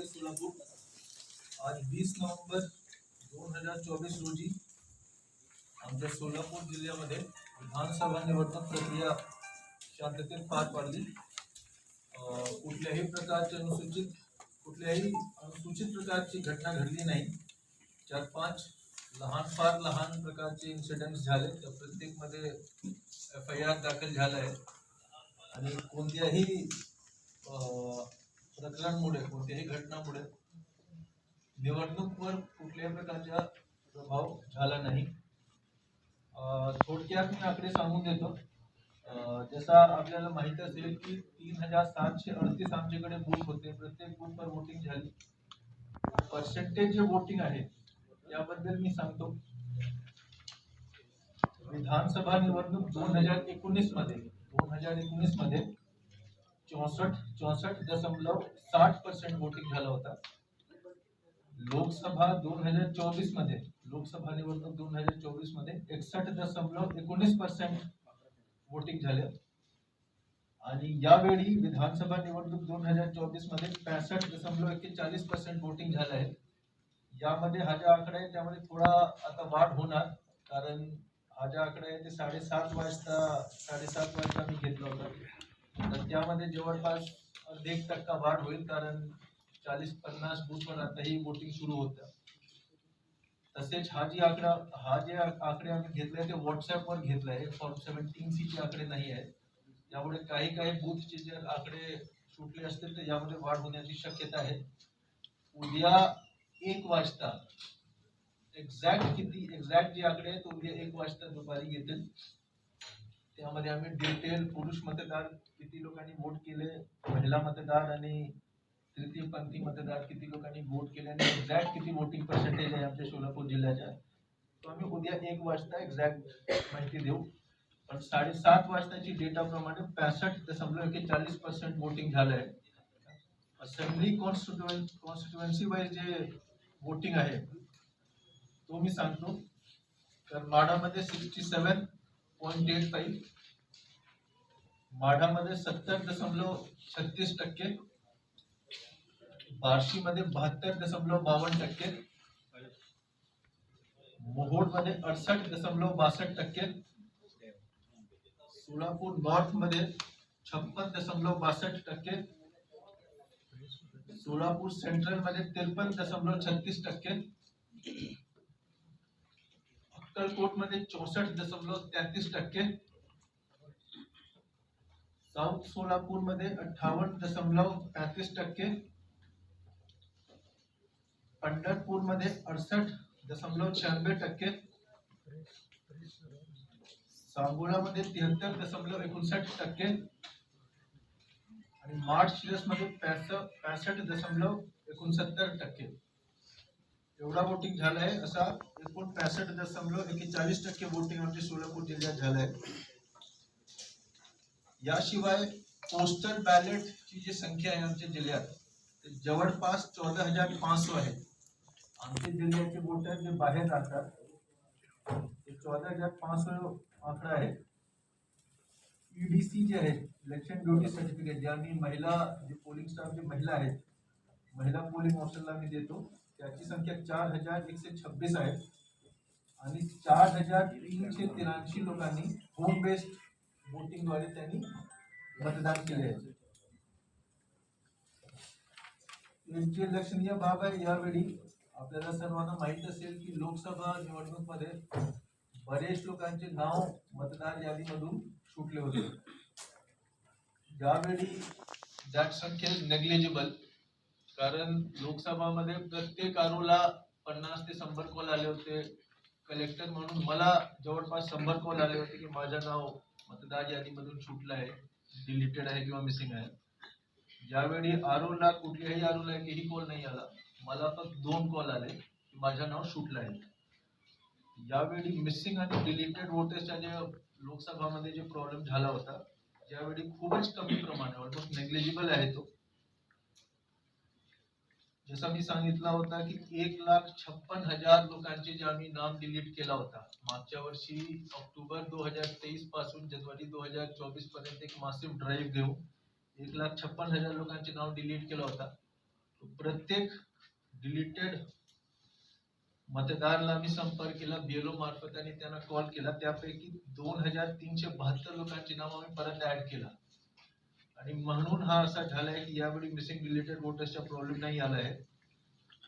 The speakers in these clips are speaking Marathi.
अधिकारी सोलापूर। आज वीस नोव्हेंबर दोन हजार चोवीस रोजी आमच्या सोलापूर जिल्ह्यामध्ये विधानसभा निवडणूक प्रक्रिया शांततेत पार पाडली. कुठल्याही प्रकारचे अनुसूचित कुठल्याही अनुसूचित प्रकारची घटना घडली नाही. चार पाच लहान फार लहान प्रकारचे इन्सिडेंट्स झाले. त्या प्रत्येकमध्ये एफ आय आर दाखल झाला आहे. आणि कोणत्याही अं, प्रकरणामुळे कोणत्याही घटनामुळे निवडणूकवर कुठल्याही प्रकारचा प्रभाव झाला नाही. थोडक्यात मी आकडे सांगून देतो. जसा आपल्याला माहीत असेल की तीन हजार सातशे अडतीस आमच्याकडे बूथ होते. प्रत्येक बूथवर वोटिंग झाली. पर्सेंटेज जे वोटिंग आहे त्याबद्दल मी सांगतो. विधानसभा निवडणूक दोन हजार एकोणीसमध्ये दोन हजार एकोणीसमध्ये चौसष्ट चौसष्ट दशमलव साठ पर्सेंट वोटिंग झाला होता. लोकसभा दोन हजार चोवीसमध्ये लोकसभा निवडणूक दोन हजार चोवीसमध्ये एकसष्ट दशमलव एकोणीस पर्सेंट वोटिंग झाले. आणि यावेळी विधानसभा निवडणूक दोन हजार चोवीसमध्ये पॅसष्ट दशमलव एक्केचाळीस पर्सेंट वोटिंग झालं आहे. यामध्ये हा जो आकडा आहे त्यामध्ये थोडा आता वाढ होणार कारण हा जो आकडा आहे ते साडेसात वाजता साडेसात वाजता मी घेतला होता. तर त्यामध्ये जवळपास अर्धे एक टक्का वाढ होईल कारण चाळीस पन्नास बूथवर आताही वोटिंग सुरू होतं. तसेच हा जी आकडा हा जे आकडे आम्ही घेतले ते व्हॉट्सअपवर घेतलं आहे फॉर्म सेव्हन्टीन सी चे आकडे नाही आहेत. त्यामुळे काही काही बूथचे जे आकडे सुटले असतील तर यामध्ये वाढ होण्याची शक्यता आहे. उद्या एक वाजता एक्झॅक्ट किती एक्झॅक्ट जे आकडे आहेत उद्या एक वाजता दुपारी घेतील. त्यामध्ये आम्ही डिटेल पुरुष मतदार किती लोकांनी वोट केले? महिला मतदार आणि तृतीयपंथी मतदार किती लोकांनी वोट केले? आणि एक्झॅक्ट किती वोटिंग पर्सेंटेज आहे आमच्या सोलापूर जिल्ह्याच्या? तो आम्ही उद्या एक वाजता एक्झॅक्ट माहिती देऊ. पण साडेसात वाजताची डेटाप्रमाणे पॅसष्ट दशमलव चाळीस पर्सेंट वोटिंग झालं आहे असेंब्ली कॉन्स्टिट्युएन कॉन्स्टिट्युएन्सी वाईज जे वोटिंग आहे तो मी सांगतो. तर माडामध्ये sixty seven point eight five माढामध्ये सत्तर दशमलव छत्तीस टक्के बार्शीमध्ये बहात्तर दशमलव बावन्न टक्के मोहोळमध्ये अडसष्ट दशमलव बासष्ट टक्के सोलापूर नॉर्थमध्ये छप्पन दशमलव बासष्ट टक्के सोलापूर सेंट्रलमध्ये त्रेपन्न दशमलव छत्तीस टक्के अक्कलकोटमध्ये चौसष्ट दशमलव तेहतीस टक्के साऊथ सोलापूरमध्ये अठ्ठावन्न दशमलव पैंतीस टक्के पंढरपूरमध्ये अडसष्ट दशमलव शहाण्णव टक्के सांगोळामध्ये तिहत्तर दशमलव एकोणसाठ टक्के आणि मार्च शिरसमध्ये पासष्ट दशमलव एकोणसत्तर टक्के. एवढा वोटिंग झालाय आहे असा एकूण पासष्ट दशमलव एकेचाळीस टक्के वोटिंग आमच्या सोलापूर जिल्ह्यात झालं आहे याशिवाय पोस्टल बॅलेट ची जी संख्या आहे आमच्या जिल्ह्यात जवळपास चौदा हज़ार पाचशे आहे आमच्या जिल्ह्याचे वोटर जे बाहेर राहतात ते चौदा हज़ार पाचशे आकडा आहे ईडीसी जे आहे इलेक्शन ड्युटी सर्टिफिकेट जे आम्ही महिला जे पोलिंग स्टाफ जे महिला आहेत महिला पोलिंग ऑफिसरला मी देतो त्याची संख्या चार हज़ार एकशे छब्बीस आहे। आणि चार हज़ार तीनशे त्र्याऐंशी लोकांनी होम बेस्ड वोटिंगद्वारे त्यांनी मतदान केले. आहे यांची लक्षणीय बाब आहे यावेळी आपल्याला सर्वांना माहीत असेल की लोकसभा निवडणूकमध्ये बरेच लोकांचे नाव मतदार यादीमधून सुटले होते. यावेळी जाट संख्या नेग्लिजिबल कारण लोकसभामध्ये प्रत्येक आरोला पन्नास ते शंभर कॉल आले होते. कलेक्टर म्हणून मला जवळपास शंभर कॉल आले होते की माझं नाव मतदार यादीमधून सुटला आहे, डिलीटेड है किंवा मिसिंग आहे. ज्यावेळी आरोला, कुठल्याही आरोला एकही कॉल नाही आला, मला फक्त दोन कॉल आले की मज़ा नाव सुटलं आहे. यावेळी मिसिंग आणि डिलीटेड वोटर्सच्या जे जे प्रॉब्लेम होता ज़्यादा खूपच कमी प्रमाण ऑलमोस्ट नेग्लिजिबल आहे तो जसा मी सांगितला होता की एक लाख छप्पन हजार लोकांचे जे आम्ही नाम डिलीट केला होता मागच्या वर्षी ऑक्टोबर दोन हजार तेवीसपासून जानेवारी दोन हजार चोवीसपर्यंत एक मासिव ड्राईव्ह घेऊन एक लाख छप्पन हजार लोकांचे नाव डिलीट केला होता. प्रत्येक डिलीटेड मतदारला मी संपर्क केला बीएलओ मार्फत आणि त्यांना कॉल केला. त्यापैकी दोन हजार तीनशे बहात्तर लोकांचे नाव आम्ही परत ऍड केला. मिसिंग डिलीटेड वोटर्सचा प्रॉब्लेम नाही आला आहे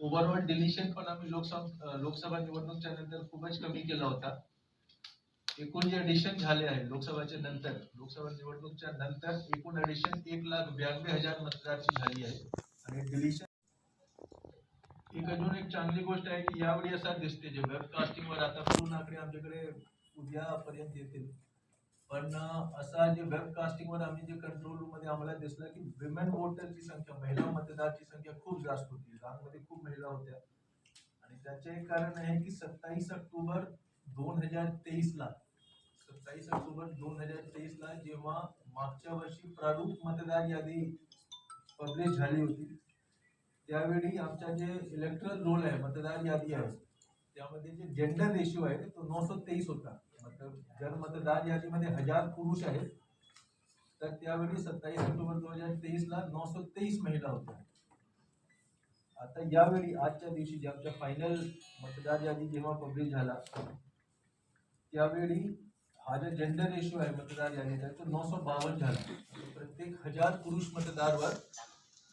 ओव्हरऑल डिलिशन पण आम्ही लोकसभा लोकसभा नंतर खूपच कमी केला होता. एकूण जे एडिशन झाले आहे लोकसभाच्या नंतर, लोकसभा निवडणूकच्या नंतर एकूण एडिशन एक लाख ब्याण्णव हज़ार मतदारची झाली आहे. आणि डिलिशन एक अजून एक चांगली गोष्ट आहे की यावेळी असं दिसते जे वेबकास्टिंगवर आता पूर्ण आकडे आमच्याकडे उद्यापर्यंत येतील. पण असा जे वेबकास्टिंग वर आम्ही जे कंट्रोल रूममध्ये आम्हाला दिसलं की विमेन वोटरची संख्या महिला मतदारची संख्या खूप जास्त होती. मध्ये खूप महिला होत्या. आणि त्याचे एक कारण आहे की सत्तावीस ऑक्टोबर दोन हजार तेवीस ला सत्तावीस ऑक्टोबर दोन हजार तेवीस ला जेव्हा मागच्या वर्षी प्रारूप मतदार यादी पब्लिश झाली होती त्यावेळी आमच्या जे इलेक्ट्रल रोल आहे मतदार यादी आहे त्यामध्ये जे जेंडर रेशिओ आहे तो नऊशे तेवीस होता. मतलब जर मतदार यादीमध्ये हजार पुरुष आहेत. तर त्यावेळी सत्तावीस ऑक्टोबर दोन हजार तेवीस ला नऊशे तेवीस महिला होत्या. आता यावेळी आजच्या दिवशी जे आमच्या फायनल मतदार यादी जेव्हा पब्लिश झाला त्यावेळी हा जो जेंडर रेशो आहे मतदार यादीचा तो नऊशे बावन्न झाला. प्रत्येक हजार पुरुष मतदारवर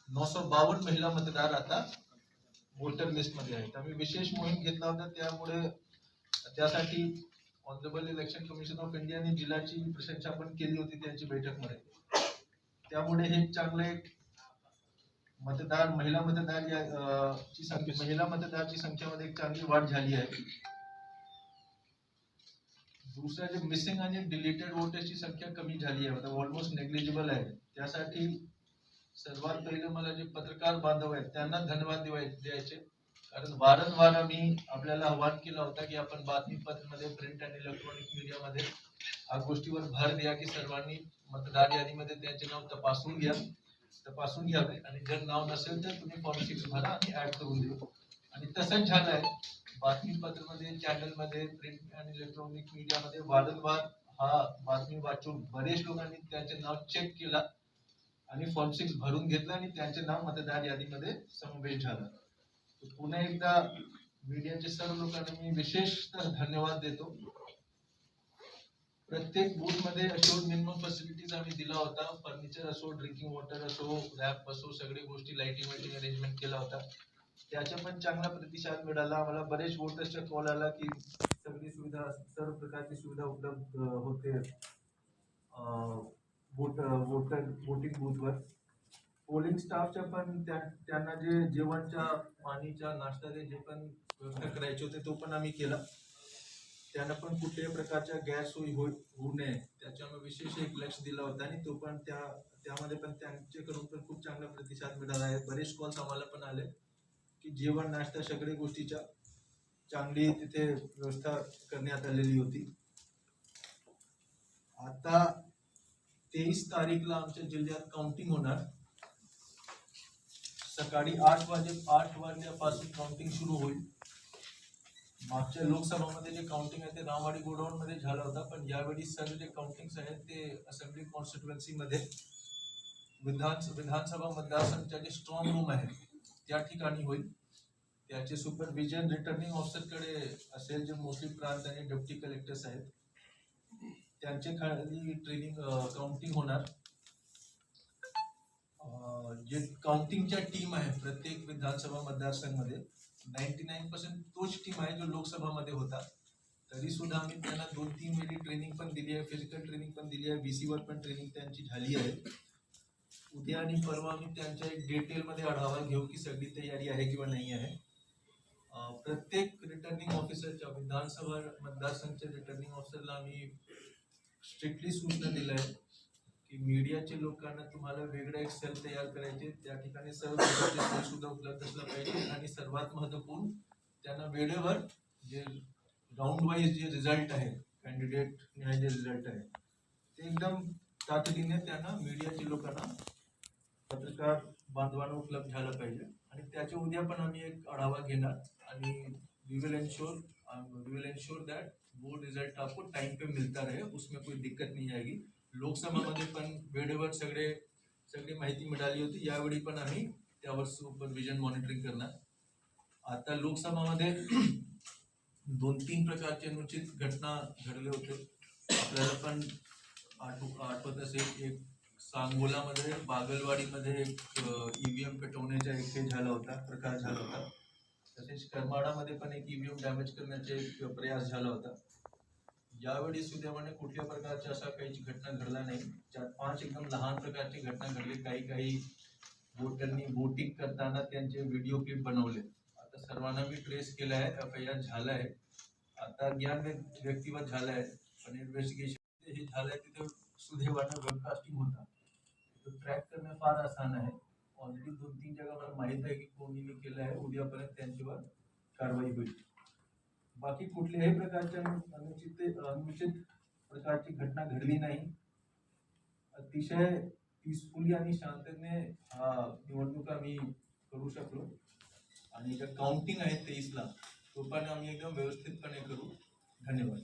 नऊशे बावन्न महिला मतदार आता वोटर लिस्टमध्ये आहेत. आम्ही विशेष मोहीम घेतला होता त्यामुळे त्यासाठी ऑनरेबल इलेक्शन कमिशन ऑफ इंडियाने जिल्ह्याची प्रशंसा पण केली होती त्यांची बैठकमध्ये. त्यामुळे हे चांगले मतदार महिला मतदार या ची संख्या महिला मतदारची संख्येमध्ये एक चांगली वाढ झाली आहे. दुसरं जे मिसिंग आणि डिलीटेड वोटर्सची संख्या कमी झाली आहे. मतलब ऑलमोस्ट नेग्लिजिबल आहे. त्यासाठी सर्वात पहिले मला जे पत्रकार बांधव आहेत त्यांना धन्यवाद द्यायचे. कारण वारंवार आम्ही आपल्याला आवाहन केलं होतं की आपण बातमीपत्रामध्ये प्रिंट आणि इलेक्ट्रॉनिक मीडियामध्ये या गोष्टीवर भर द्या की सर्वांनी मतदार यादीमध्ये त्यांचे नाव तपासून घ्या तपासून घ्यावे. आणि जर नाव नसेल तर तुम्ही फॉर्म सिक्स भरा आणि ऍड करून देऊ. आणि तसंच झालं आहे. बातमीपत्रामध्ये चॅनलमध्ये प्रिंट आणि इलेक्ट्रॉनिक मीडियामध्ये वारंवार हा बातमी वाचून बरेच लोकांनी त्यांचे नाव चेक केला आणि फॉर्म सिक्स भरून घेतलं आणि त्यांचे नाव मतदार यादीमध्ये समावेश झाला. पुन्हा एकदा मीडियाचे सर्व लोकांना मी विशेषतः धन्यवाद देतो. प्रत्येक बूथमध्ये असो मिनिमम फॅसिलिटीज आम्ही दिला होता. फर्निचर असो ड्रिंकिंग वॉटर असो रॅप असो सगळी गोष्टी लाइटिंग वाइटिंग अरेंजमेंट केला होता. त्याचा पण चांगला प्रतिसाद मिळाला. आम्हाला बरेच वोटर्सचा कॉल आला की सगळी सुविधा सर्व प्रकारची सुविधा उपलब्ध होते वोट वोटर वोटिंग बूथवर पोलिंग स्टाफच्या पण त्या- त्यांना जे जेवणच्या पाणीच्या नाश्त्याचे जे पण व्यवस्था करायचे होते तो पण आम्ही केला. त्यांना पण कुठल्याही प्रकारच्या गॅस सोयी होऊ नये. त्याच्यामुळे विशेष एक लक्ष दिलं होता आणि तो पण त्या त्यामध्ये पण त्यांच्याकडून पण खूप चांगला प्रतिसाद मिळाला आहे. बरेच कॉल्स आम्हाला पण आले की जेवण नाश्ता सगळ्या गोष्टीच्या चांगली तिथे व्यवस्था करण्यात आलेली होती. आता तेवीस तारीखला आमच्या जिल्ह्यात काउंटिंग होणार. सकाळी आठ वाजे आठ वाजल्यापासून काउंटिंग सुरू होईल. मागच्या लोकसभामध्ये जे काउंटिंग आहे ते रामवाडी गोडाऊन मध्ये झालं होतं पण यावेळी सर्व जे काउंटिंग आहेत ते असेंब्ली कॉन्स्टिट्युएन्सी मध्ये विधान विधानसभा मतदारसंघच्या जे स्ट्रॉंग रूम आहे त्या ठिकाणी होईल. त्याचे सुपरविजन रिटर्निंग ऑफिसरकडे असेल जे मोस्टली प्रांत आणि डेप्टी कलेक्टर्स आहेत त्यांचे खाली ट्रेनिंग काउंटिंग होणार. जे काउंटिंगच्या टीम आहे प्रत्येक विधानसभा मतदारसंघामध्ये नाईन्टी नाईन पर्सेंट तोच टीम आहे जो लोकसभामध्ये होता. तरी सुद्धा आम्ही त्यांना दोन तीन वेळी ट्रेनिंग पण दिली आहे फिजिकल ट्रेनिंग पण दिली आहे बी सीवर पण ट्रेनिंग त्यांची झाली आहे. उद्या आणि परवा आम्ही त्यांच्या एक डिटेलमध्ये आढावा घेऊ की सगळी तयारी आहे किंवा नाही आहे. प्रत्येक रिटर्निंग ऑफिसरच्या विधानसभा मतदारसंघच्या रिटर्निंग ऑफिसरला आम्ही स्ट्रिक्टली सूचना दिल्या आहेत. की मीडियाचे लोकांना तुम्हाला वेगळं एक सेल तयार करायचे त्या ठिकाणी सर्व प्रकारचे सुद्धा उपलब्ध असलं पाहिजे. आणि सर्वात महत्त्वपूर्ण त्यांना वेळेवर जे राऊंड वाईज जे रिझल्ट आहे कॅन्डिडेट जे रिझल्ट आहे ते एकदम तातडीने त्यांना मीडियाच्या लोकांना पत्रकार बांधवांना उपलब्ध झालं पाहिजे. आणि त्याच्या उद्या पण आम्ही एक आढावा घेणार आणि we will ensure we will ensure that वो रिजल्ट आपको टाइम पे मिलता रहे उसमें कोई दिक्कत नहीं आएगी. लोकसभामध्ये पण वेळेवर सगळे सगळी माहिती मिळाली होती. यावेळी पण आम्ही त्यावर सुपरविजन मॉनिटरिंग करणार. आता लोकसभामध्ये दोन तीन प्रकारचे अनुचित घटना घडले होते. आपल्याला पण आठव आठवत असेल एक सांगोलामध्ये बागलवाडीमध्ये एक ईव्हीएम पेटवण्याचा एक हे झाला होता प्रकार झाला होता. तसेच करमाडामध्ये पण एक ईव्हीएम डॅमेज करण्याचा एक प्रयास झाला होता. यावेळी सुदैवाने कुठल्या प्रकारच्या अशा काही घटना घडल्या नाही. ज्यात पाच एकदम लहान प्रकारची घटना घडली. काही काही वोटरनी वोटिंग करताना त्यांचे व्हिडिओ क्लिप बनवले. आता सर्वांना मी ट्रेस केला आहे. एफ आय आर झाला आहे. आता ज्ञान व्य- व्यक्तिगत झालं आहे. पण इन्व्हेस्टिगेशन हे झालंय तिथे सुदैवानं वेबकास्टिंग होता. ट्रॅक करणं फार आसान आहे. ऑलरेडी दोन तीन जागा मला माहीत आहे की कोणी केलं आहे. उद्यापर्यंत त्यांच्यावर कारवाई होईल. बाकी कुठल्याही प्रकारच्या अनुचित अनुचित प्रकारची घटना घडली नाही. अतिशय पीसफुली आणि शांततेने हा निवडणूक आम्ही करू शकलो. आणि ज्या काउंटिंग आहे तेईसला तो पण आम्ही एकदम व्यवस्थितपणे करू. धन्यवाद.